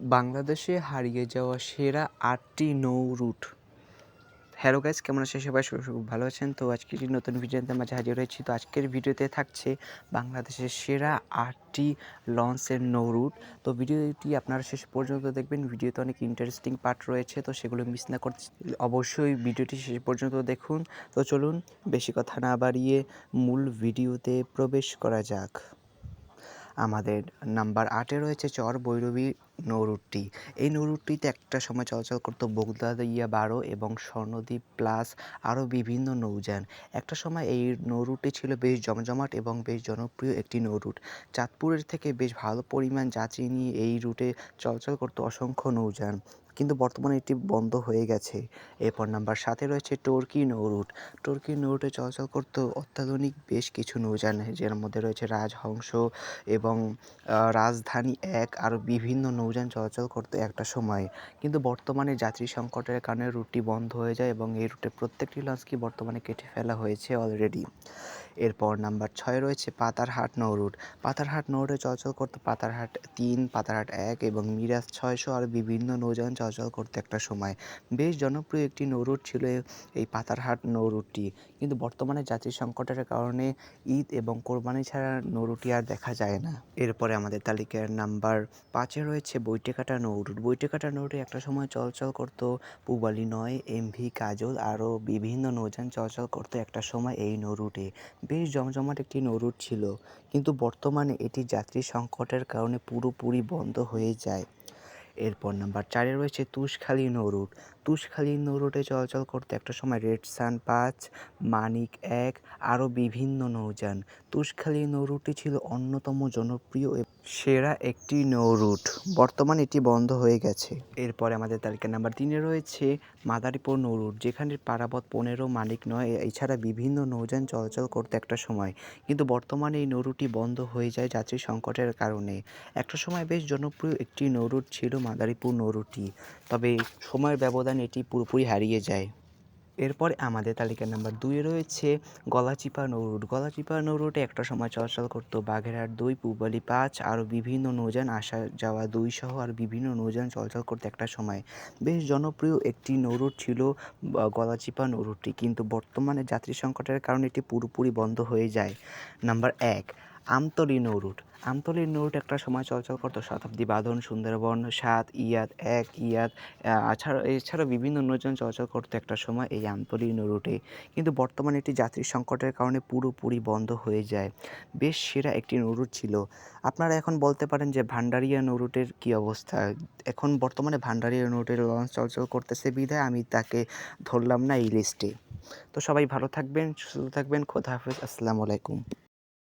বাংলাদেশে হারিয়ে যাওয়া সেরা আটটি নৌ রুট। হ্যালো গাইজ কেমন আছেন সবাই? খুব ভালো আছেন। তো আজকে একটি নতুন ভিডিওতে মাঝে হাজির হয়েছি। তো আজকের ভিডিওতে থাকছে বাংলাদেশের সেরা আটটি লঞ্চের নৌ রুট। তো ভিডিওটি আপনারা শেষ পর্যন্ত দেখবেন। ভিডিওতে অনেক ইন্টারেস্টিং পার্ট রয়েছে, তো সেগুলো মিস না করতে অবশ্যই ভিডিওটি শেষ পর্যন্ত দেখুন। তো চলুন, বেশি কথা না বাড়িয়ে মূল ভিডিওতে প্রবেশ করা যাক। আমাদের নাম্বার আটে রয়েছে চর ভৈরবী নৌরুটটি। এই নৌরুটটিতে একটা সময় চলাচল করতো বগদাদিয়া বারো এবং স্বর্ণদ্বীপ প্লাস আরও বিভিন্ন নৌযান। একটা সময় এই নৌরুটটি ছিল বেশ জমজমাট এবং বেশ জনপ্রিয় একটি নৌরুট। চাঁদপুরের থেকে বেশ ভালো পরিমাণ যাত্রী নিয়ে এই রুটে চলাচল করতো অসংখ্য নৌযান। কিন্তু বর্তমানে এটি বন্ধ হয়ে গেছে। এরপর নাম্বার সাথে রয়েছে টর্কি নৌরুট। টর্কি নৌরুটে চলাচল করতো অত্যাধুনিক বেশ কিছু নৌযান, যার মধ্যে রয়েছে রাজহংস এবং রাজধানী এক, আরও বিভিন্ন নৌযান চলাচল করতো একটা সময়ে। কিন্তু বর্তমানে যাত্রী সংকটের কারণে রুটটি বন্ধ হয়ে যায় এবং এই রুটে প্রত্যেকটি লঞ্চকে বর্তমানে কেটে ফেলা হয়েছে অলরেডি এরপর নাম্বার ছয় রয়েছে পাতারহাট নৌরুট। পাতারহাট নৌরুটে চলাচল করতো পাতারহাট তিন, পাতারহাট এক এবং মিরাজ ছয়শো আর বিভিন্ন নৌযান চলাচল করতে একটা সময়। বেশ জনপ্রিয় একটি নৌরুট ছিল এই পাতারহাট নৌরুটটি। কিন্তু বর্তমানে যাত্রী সংকটের কারণে ঈদ এবং কোরবানি ছাড়া নৌ নৌরুটি আর দেখা যায় না। এরপরে আমাদের তালিকার নাম্বার পাঁচে রয়েছে বৈটেকাটা নৌরুট। বৈটেকাটা নৌরুটে একটা সময় চলাচল করতো পুবালি নয়, এমভি, কাজল আরও বিভিন্ন নৌযান চলাচল করতো একটা সময় এই নৌরুটে। বেশ জমজমাট একটি নৌরুট ছিল, কিন্তু বর্তমানে এটি যাত্রী সংকটের কারণে পুরোপুরি বন্ধ হয়ে যায়। এরপর নাম্বার চারে রয়েছে তুষখালী নৌরুট তুষখালী নৌরুটে চলাচল করতে একটা সময় রেড সান পাঁচ, মানিক এক, আরও বিভিন্ন নৌযান তুষখালী নৌরুটটি ছিল অন্যতম জনপ্রিয় সেরা একটি নৌরুট বর্তমানে এটি বন্ধ হয়ে গেছে। এরপরে আমাদের তালিকা নাম্বার তিনে রয়েছে মাদারীপুর নৌরুট যেখানে পারাবত পনেরো, মানিক নয়, এছাড়া বিভিন্ন নৌযান চলাচল করতে একটা সময়। কিন্তু বর্তমানে এই নৌরুটটি বন্ধ হয়ে যায় যাত্রী সংকটের কারণে। একটা সময় বেশ জনপ্রিয় একটি নৌরুট ছিল মাদারীপুর নৌরুটটি তবে সময়ের ব্যবধান এটি পুরোপুরি হারিয়ে যায়। এরপরে আমাদের তালিকার নাম্বার দুইয়ে রয়েছে গলাচিপা নৌরুট গলাচিপা নৌরুটে একটা সময় চলাচল করতো বাঘেরহাট দুই পূবালি পাঁচ আরও বিভিন্ন নৌযান। আসা যাওয়া দুই সহ আর বিভিন্ন নৌযান চলাচল করতো একটা সময়। বেশ জনপ্রিয় একটি নৌরুট ছিল গলাচিপা নৌরুটটি কিন্তু বর্তমানে যাত্রী সংকটের কারণে এটি পুরোপুরি বন্ধ হয়ে যায়। নাম্বার এক আমতলী নৌরুট আমতলী নৌরুট একটা সময় চলাচল করতো শতাব্দী বাঁধন, সুন্দরবন, সাত, ইয়াদ, এক, ইয়াদ এছাড়া এছাড়াও বিভিন্ন নৌযান চলাচল করতো একটা সময় এই আমতলী নৌরুটে কিন্তু বর্তমানে এটি যাত্রী সংকটের কারণে পুরোপুরি বন্ধ হয়ে যায়। বেশ সেরা একটি নৌরুট ছিল। আপনারা এখন বলতে পারেন যে ভান্ডারিয়া নৌরুটের কী অবস্থা? এখন বর্তমানে ভান্ডারিয়া নৌরুটের লঞ্চ চলাচল করতেছে বিধায়, আমি তাকে ধরলাম না এই লিস্টে তো সবাই ভালো থাকবেন, সুস্থ থাকবেন, খোদা হাফেজ, আসসালামু আলাইকুম।